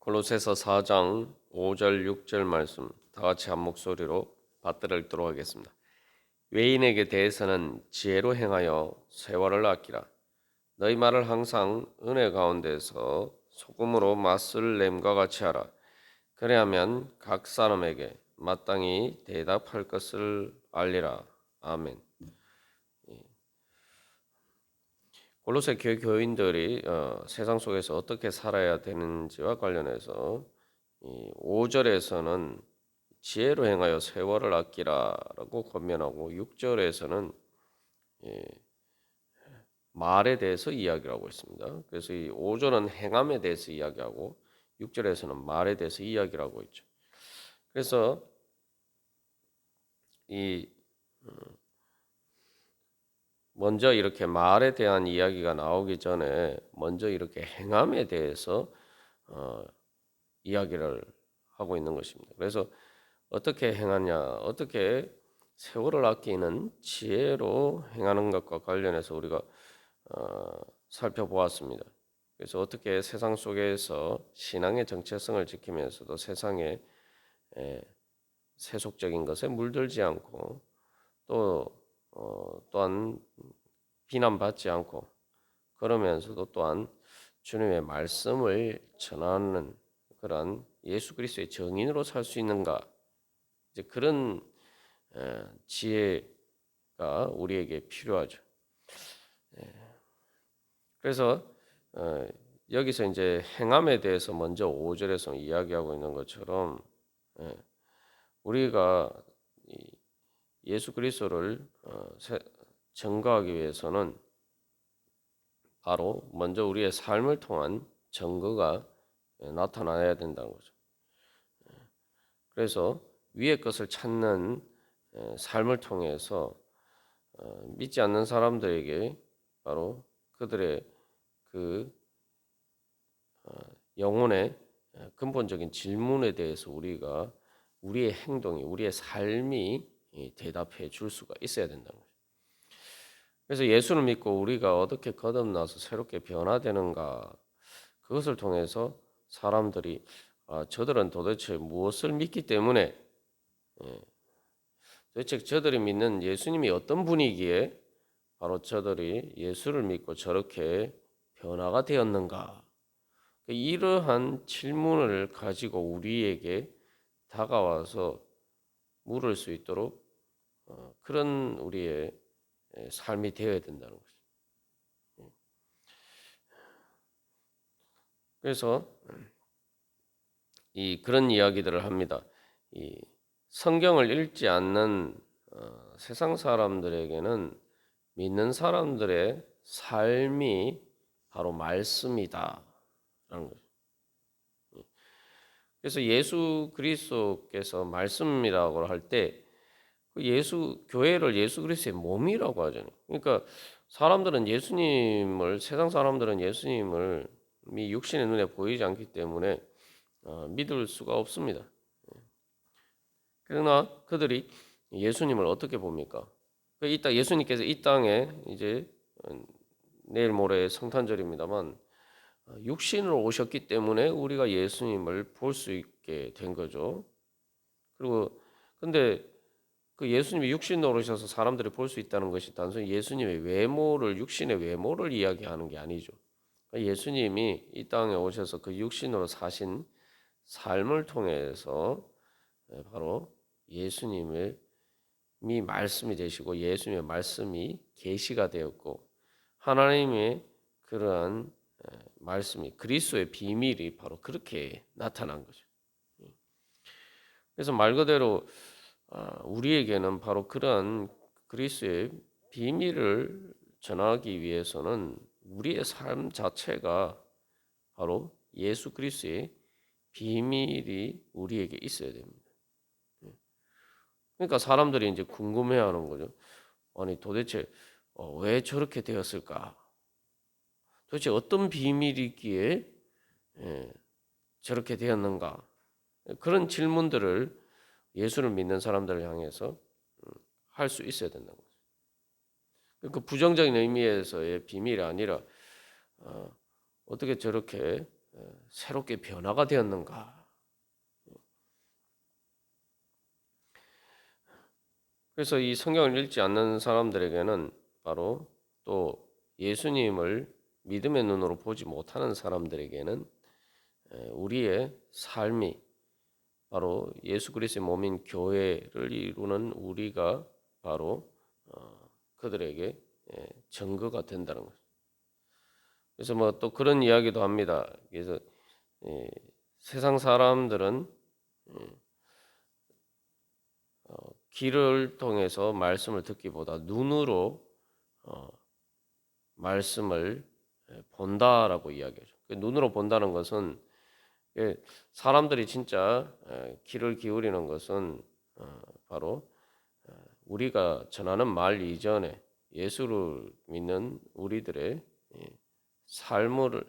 골로새서 4장 5절 6절 말씀 다 같이 한 목소리로 받들어 읽도록 하겠습니다. 외인에게 대해서는 지혜로 행하여 세월을 아끼라. 너희 말을 항상 은혜 가운데서 소금으로 맛을 냄과 같이 하라. 그래야면 각 사람에게 마땅히 대답할 것을 알리라. 아멘. 골로새 교인들이 어, 세상 속에서 어떻게 살아야 되는지와 관련해서 이 5절에서는 지혜로 행하여 세월을 아끼라라고 권면하고 6절에서는 예, 말에 대해서 이야기하고 있습니다. 그래서 이 5절은 행함에 대해서 이야기하고 6절에서는 말에 대해서 이야기를 하고 있죠. 그래서 이 음, 먼저 이렇게 말에 대한 이야기가 나오기 전에 먼저 이렇게 행함에 대해서 어, 이야기를 하고 있는 것입니다. 그래서 어떻게 행하냐, 어떻게 세월을 아끼는 지혜로 행하는 것과 관련해서 우리가 어, 살펴보았습니다. 그래서 어떻게 세상 속에서 신앙의 정체성을 지키면서도 세상에 에, 세속적인 것에 물들지 않고 또 어, 또한 비난받지 않고 그러면서도 또한 주님의 말씀을 전하는 그런 예수 그리스도의 정인으로 살 수 있는가 이제 그런 에, 지혜가 우리에게 필요하죠. 에, 그래서 어, 여기서 이제 행함에 대해서 먼저 5절에서 이야기하고 있는 것처럼 에, 우리가 이, 예수 그리스도를 어, 증거하기 위해서는 바로 먼저 우리의 삶을 통한 증거가 나타나야 된다는 거죠. 그래서 위의 것을 찾는 삶을 통해서 어, 믿지 않는 사람들에게 바로 그들의 그 어, 영혼의 근본적인 질문에 대해서 우리가 우리의 행동이 우리의 삶이 대답해 줄 수가 있어야 된다는 거죠. 그래서 예수를 믿고 우리가 어떻게 거듭나서 새롭게 변화되는가 그것을 통해서 사람들이 아, 저들은 도대체 무엇을 믿기 때문에 예, 도대체 저들이 믿는 예수님이 어떤 분이기에 바로 저들이 예수를 믿고 저렇게 변화가 되었는가 이러한 질문을 가지고 우리에게 다가와서 물을 수 있도록 어, 그런 우리의 삶이 되어야 된다는 거죠. 예. 그래서 이 그런 이야기들을 합니다. 이 성경을 읽지 않는 어, 세상 사람들에게는 믿는 사람들의 삶이 바로 말씀이다라는 거죠. 예. 그래서 예수 그리스도께서 말씀이라고 할때 그 예수 교회를 예수 그리스도의 몸이라고 하잖아요. 그러니까 사람들은 예수님을 세상 사람들은 예수님을 이 육신의 눈에 보이지 않기 때문에 어, 믿을 수가 없습니다. 예. 그러나 그들이 예수님을 어떻게 봅니까? 그 이따 예수님께서 이 땅에 이제 어, 내일 모레 성탄절입니다만 어, 육신으로 오셨기 때문에 우리가 예수님을 볼 수 있게 된 거죠. 그리고 근데 그 예수님이 육신으로 오셔서 사람들이 볼 수 있다는 것이 단순히 예수님의 외모를 육신의 외모를 이야기하는 게 아니죠. 그러니까 예수님이 이 땅에 오셔서 그 육신으로 사신 삶을 통해서 예, 바로 예수님을 미 말씀이 되시고 예수님의 말씀이 계시가 되었고 하나님의 그러한 예, 말씀이 그리스도의 비밀이 바로 그렇게 나타난 거죠. 예. 그래서 말 그대로 아, 우리에게는 바로 그런 그리스의 비밀을 전하기 위해서는 우리의 삶 자체가 바로 예수 그리스의 비밀이 우리에게 있어야 됩니다. 예. 그러니까 사람들이 이제 궁금해하는 거죠. 아니 도대체 어, 왜 저렇게 되었을까? 도대체 어떤 비밀이기에 예, 저렇게 되었는가? 그런 질문들을 예수를 믿는 사람들을 향해서 음, 할수 있어야 된다는 거죠. 그 부정적인 의미에서의 비밀이 아니라 어, 떻게 저렇게 어, 새롭게 변화가 되었는가? 그래서 이 성경을 읽지 않는 사람들에게는 바로 또 예수님을 믿음의 눈으로 보지 못하는 사람들에게는 에, 우리의 삶이 바로 예수 그리스도의 몸인 교회를 이루는 우리가 바로 어, 그들에게 예, 증거가 된다는 것. 그래서 뭐 또 그런 이야기도 합니다. 그래서 예, 세상 사람들은 예, 어, 귀를 통해서 말씀을 듣기보다 눈으로 어, 말씀을 예, 본다라고 이야기하죠. 그 눈으로 본다는 것은 예, 사람들이 진짜 예, 귀를 기울이는 것은 어, 바로 어, 우리가 전하는 말 이전에 예수를 믿는 우리들의 예, 삶을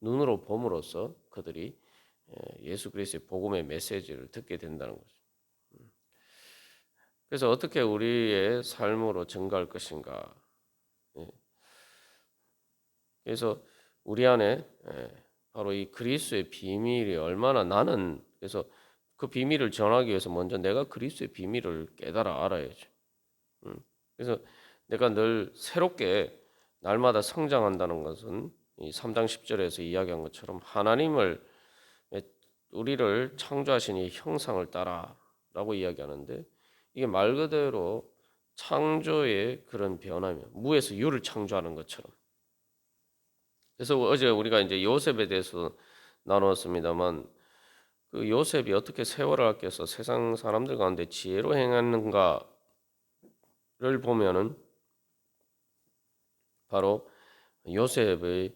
눈으로 봄으로써 그들이 예, 예수 그리스도의 복음의 메시지를 듣게 된다는 거죠. 음. 그래서 어떻게 우리의 삶으로 증가할 것인가? 예. 그래서 우리 안에 예, 바로 이 그리스도의 비밀이 얼마나 나는 그래서 그 비밀을 전하기 위해서 먼저 내가 그리스도의 비밀을 깨달아 알아야죠. 음. 그래서 내가 늘 새롭게 날마다 성장한다는 것은 이 3장 10절에서 이야기한 것처럼 하나님을 우리를 창조하신 이 형상을 따라라고 이야기하는데 이게 말 그대로 창조의 그런 변화면 무에서 유를 창조하는 것처럼 그래서 어제 우리가 이제 요셉에 대해서 나눴습니다만 그 요셉이 어떻게 세월을 아껴서 세상 사람들 가운데 지혜로 행하는가를 보면은 바로 요셉의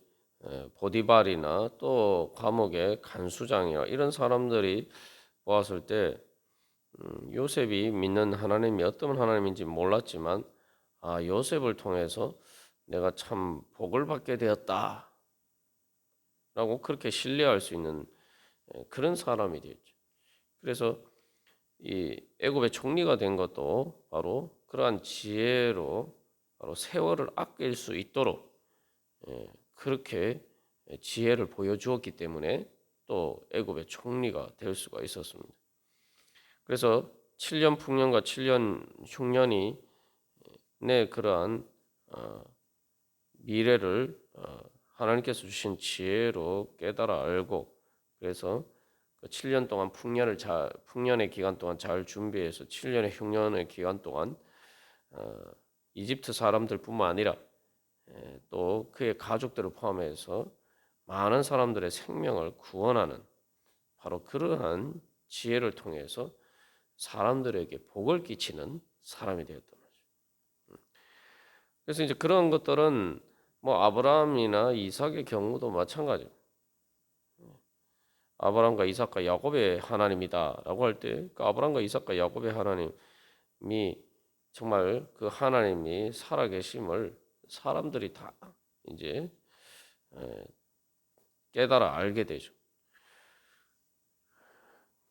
보디발이나 또 감옥의 간수장이나 이런 사람들이 보았을 때 음, 요셉이 믿는 하나님이 어떤 하나님인지 몰랐지만 아 요셉을 통해서 내가 참 복을 받게 되었다. 라고 그렇게 신뢰할 수 있는 그런 사람이 되었죠. 그래서 이 애굽의 총리가 된 것도 바로 그러한 지혜로 바로 세월을 아낄 수 있도록 그렇게 지혜를 보여주었기 때문에 또 애굽의 총리가 될 수가 있었습니다. 그래서 7년 풍년과 7년 흉년이 내 그러한 어, 미래를 어, 하나님께서 주신 지혜로 깨달아 알고 그래서 그 7년 동안 풍년을 잘 풍년의 기간 동안 잘 준비해서 7년의 흉년의 기간 동안 어, 이집트 사람들뿐만 아니라 에, 또 그의 가족들을 포함해서 많은 사람들의 생명을 구원하는 바로 그러한 지혜를 통해서 사람들에게 복을 끼치는 사람이 되었던 거죠. 음. 그래서 이제 그런 것들은 뭐 아브라함이나 이삭의 경우도 마찬가지예요. 아브라함과 이삭과 야곱의 하나님이다라고 할 때 그 아브라함과 이삭과 야곱의 하나님이 정말 그 하나님이 살아계심을 사람들이 다 이제 깨달아 알게 되죠.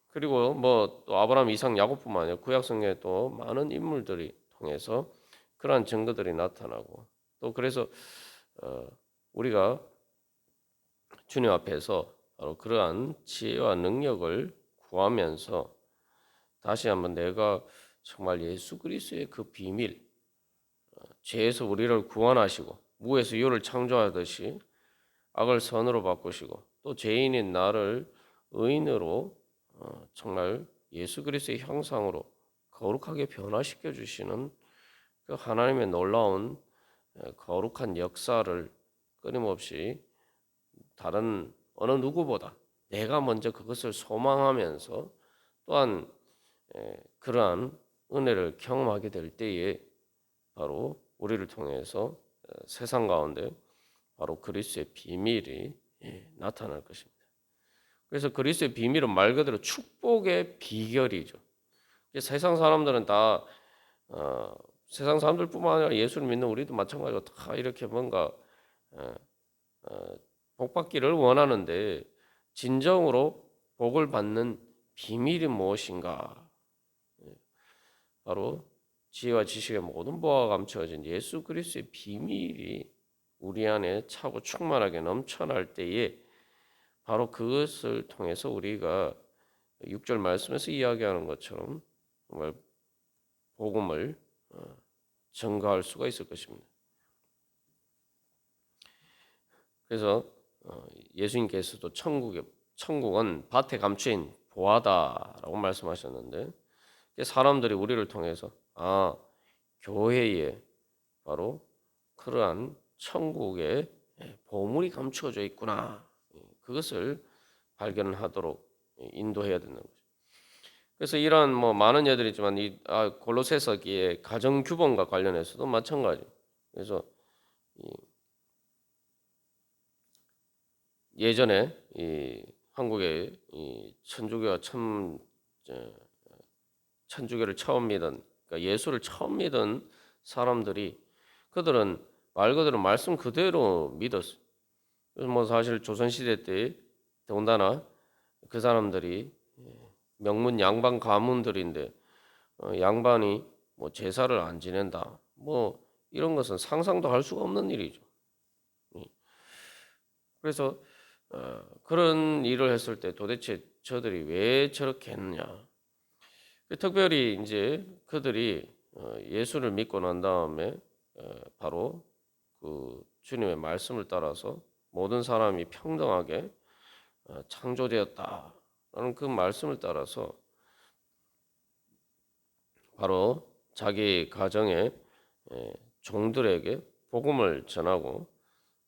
그리고 뭐 또 아브라함, 이삭, 야곱뿐만 아니라 구약 성경에 또 많은 인물들이 통해서 그러한 증거들이 나타나고 또 그래서 어, 우리가 주님 앞에서 바로 그러한 지혜와 능력을 구하면서 다시 한번 내가 정말 예수 그리스도의 그 비밀, 어, 죄에서 우리를 구원하시고 무에서 유를 창조하듯이 악을 선으로 바꾸시고 또 죄인인 나를 의인으로 어, 정말 예수 그리스도의 형상으로 거룩하게 변화시켜 주시는 그 하나님의 놀라운 거룩한 역사를 끊임없이 다른 어느 누구보다 내가 먼저 그것을 소망하면서 또한 그러한 은혜를 경험하게 될 때에 바로 우리를 통해서 세상 가운데 바로 그리스의 비밀이 예, 나타날 것입니다. 그래서 그리스의 비밀은 말 그대로 축복의 비결이죠. 세상 사람들은 다 어, 세상 사람들뿐만 아니라 예수를 믿는 우리도 마찬가지로 다 이렇게 뭔가 어, 어, 복 받기를 원하는데 진정으로 복을 받는 비밀이 무엇인가? 예, 바로 지혜와 지식의 모든 보화가 감춰진 예수 그리스도의 비밀이 우리 안에 차고 충만하게 넘쳐날 때에 바로 그것을 통해서 우리가 6절 말씀에서 이야기하는 것처럼 정말 복음을 어, 증거할 수가 있을 것입니다. 그래서 어, 예수님께서도 천국의 천국은 밭에 감추인 보화다라고 말씀하셨는데 사람들이 우리를 통해서 아 교회에 바로 그러한 천국의 보물이 감추어져 있구나 그것을 발견하도록 인도해야 된다는. 그래서 이러한 뭐 많은 예들이 있지만 이 아, 골로새서기의 가정 규범과 관련해서도 마찬가지. 그래서 이 예전에 이 한국의 이 천주교가 참 천주교를 처음 믿은 그러니까 예수를 처음 믿은 사람들이 그들은 말 그대로 말씀 그대로 믿었어. 그래서 뭐 사실 조선 시대 때 더군다나 그 사람들이 명문 양반 가문들인데 어, 양반이 뭐 제사를 안 지낸다. 뭐 이런 것은 상상도 할 수가 없는 일이죠. 예. 그래서 어, 그런 일을 했을 때 도대체 저들이 왜 저렇게 했느냐? 특별히 이제 그들이 어, 예수를 믿고 난 다음에 어, 바로 그 주님의 말씀을 따라서 모든 사람이 평등하게 어, 창조되었다 라는 그 말씀을 따라서 바로 자기 가정의 종들에게 복음을 전하고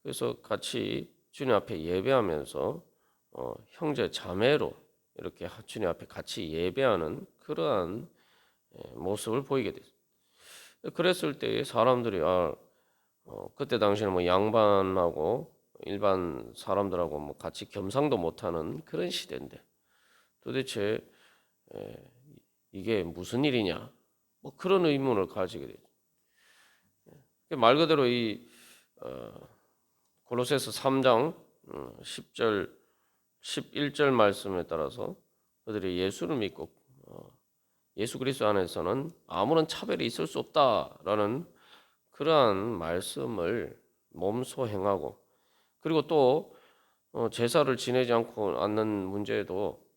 그래서 같이 주님 앞에 예배하면서 어, 형제 자매로 이렇게 주님 앞에 같이 예배하는 그러한 모습을 보이게 됐어요. 그랬을 때 사람들이 아, 어, 그때 당시에는 뭐 양반하고 일반 사람들하고 뭐 같이 겸상도 못하는 그런 시대인데 도대체 에, 이게 무슨 일이냐 뭐 그런 의문을 가지게 되죠. 말 그대로 이 어, 골로새서 3장 10절 어, 11절 말씀에 따라서 그들이 예수를 믿고 어, 예수 그리스도 안에서는 아무런 차별이 있을 수 없다라는 그러한 말씀을 몸소 행하고 그리고 또 어, 제사를 지내지 않고 않는 문제도 음,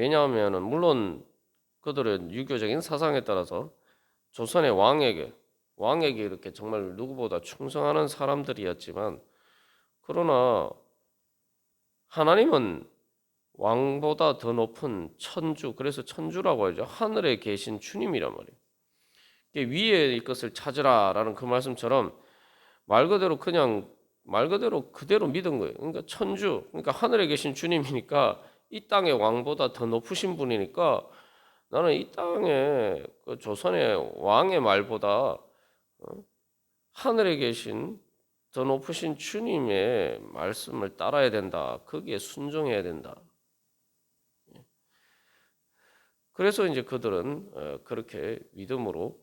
왜냐하면은 물론 그들의 유교적인 사상에 따라서 조선의 왕에게 왕에게 이렇게 정말 누구보다 충성하는 사람들이었지만 그러나 하나님은 왕보다 더 높은 천주 그래서 천주라고 하죠 하늘에 계신 주님이란 말이에요. 위에 것을 찾으라라는 그 말씀처럼 말 그대로 그냥 말 그대로 그대로 믿은 거예요. 그러니까 천주, 그러니까 하늘에 계신 주님이니까 이 땅의 왕보다 더 높으신 분이니까 나는 이 땅의 그 조선의 왕의 말보다 어? 하늘에 계신 더 높으신 주님의 말씀을 따라야 된다. 거기에 순종해야 된다. 예. 그래서 이제 그들은 어, 그렇게 믿음으로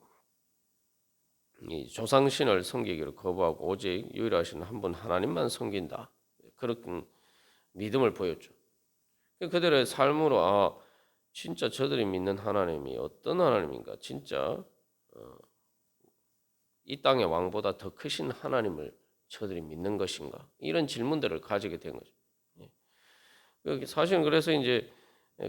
이 조상신을 섬기기를 거부하고 오직 유일하신 한 분 하나님만 섬긴다. 그런 믿음을 보였죠. 그들의 삶으로 아 진짜 저들이 믿는 하나님이 어떤 하나님인가? 진짜 어, 이 땅의 왕보다 더 크신 하나님을 저들이 믿는 것인가? 이런 질문들을 가지게 된 거죠. 예. 사실은 그래서 이제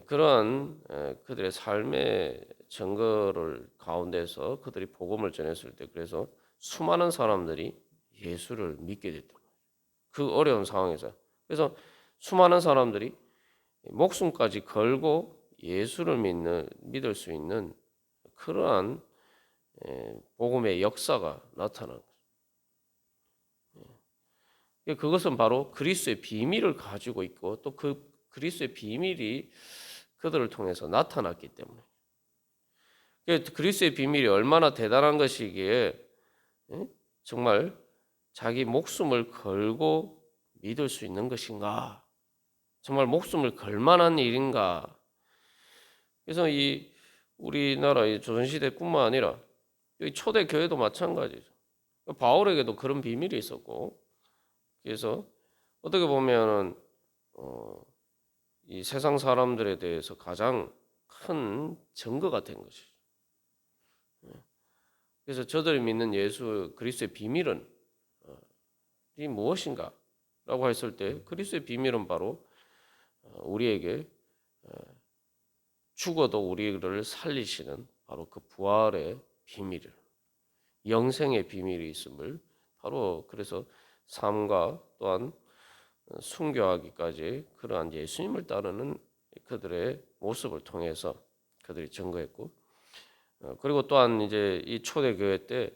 그러한 그들의 삶의 증거를 가운데서 그들이 복음을 전했을 때 그래서 수많은 사람들이 예수를 믿게 됐던. 그 어려운 상황에서 그래서 수많은 사람들이 목숨까지 걸고 예수를 믿는 믿을 수 있는 그러한 복음의 역사가 나타난 거죠. 그것은 바로 그리스도의 비밀을 가지고 있고 또 그 그리스도의 비밀이 그들을 통해서 나타났기 때문에 그리스도의 비밀이 얼마나 대단한 것이기에 정말 자기 목숨을 걸고 믿을 수 있는 것인가? 정말 목숨을 걸 만한 일인가? 그래서 이 우리나라 조선시대뿐만 아니라 이 초대 교회도 마찬가지죠. 바울에게도 그런 비밀이 있었고, 그래서 어떻게 보면은 어, 이 세상 사람들에 대해서 가장 큰 증거가 된 것이죠. 그래서 저들이 믿는 예수 그리스도의 비밀은 어, 이 무엇인가? 비밀이라고 했을 때 그리스도의 비밀은 바로 어, 우리에게 어, 죽어도 우리를 살리시는 바로 그 부활의 비밀을 영생의 비밀이 있음을 바로 그래서 삶과 또한 순교하기까지 그러한 예수님을 따르는 그들의 모습을 통해서 그들이 증거했고 어, 그리고 또한 이제 이 초대 교회 때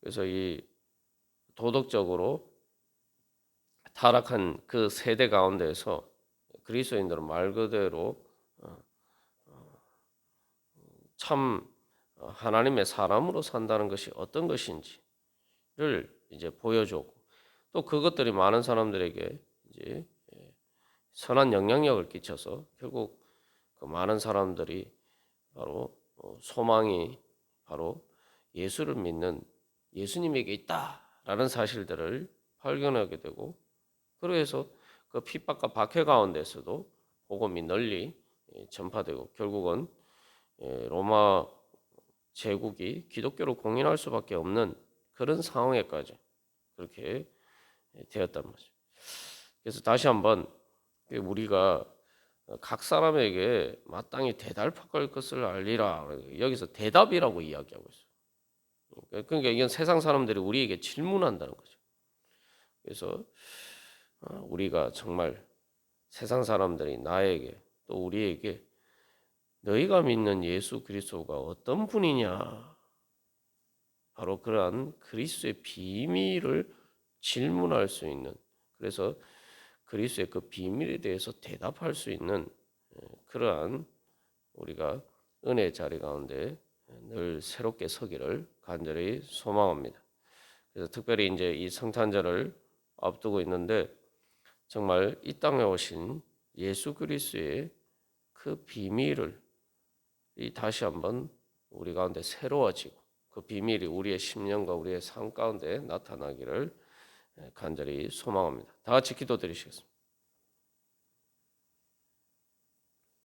그래서 이 도덕적으로 타락한 그 세대 가운데서 그리스도인들은 말 그대로 어, 어, 참 하나님의 사람으로 산다는 것이 어떤 것인지를 이제 보여주고 또 그것들이 많은 사람들에게 이제 예, 선한 영향력을 끼쳐서 결국 그 많은 사람들이 바로 어, 소망이 바로 예수를 믿는 예수님에게 있다라는 사실들을 발견하게 되고 그래서 그 핍박과 박해 가운데서도 복음이 널리 예, 전파되고 결국은 예, 로마 제국이 기독교로 공인할 수밖에 없는 그런 상황에까지 그렇게 되었단 말이죠. 그래서 다시 한번 우리가 각 사람에게 마땅히 대답할 것을 알리라. 여기서 대답이라고 이야기하고 있어요. 그러니까 이건 세상 사람들이 우리에게 질문한다는 거죠. 그래서 어, 우리가 정말 세상 사람들이 나에게 또 우리에게 너희가 믿는 예수 그리스도가 어떤 분이냐? 바로 그러한 그리스도의 비밀을 질문할 수 있는 그래서 그리스도의 그 비밀에 대해서 대답할 수 있는 그러한 우리가 은혜 자리 가운데 늘 새롭게 서기를 간절히 소망합니다. 그래서 특별히 이제 이 성탄절을 앞두고 있는데 정말 이 땅에 오신 예수 그리스도의 그 비밀을 이 다시 한번 우리 가운데 새로워지고 그 비밀이 우리의 심령과 우리의 삶 가운데 나타나기를 간절히 소망합니다. 다 같이 기도드리시겠습니다.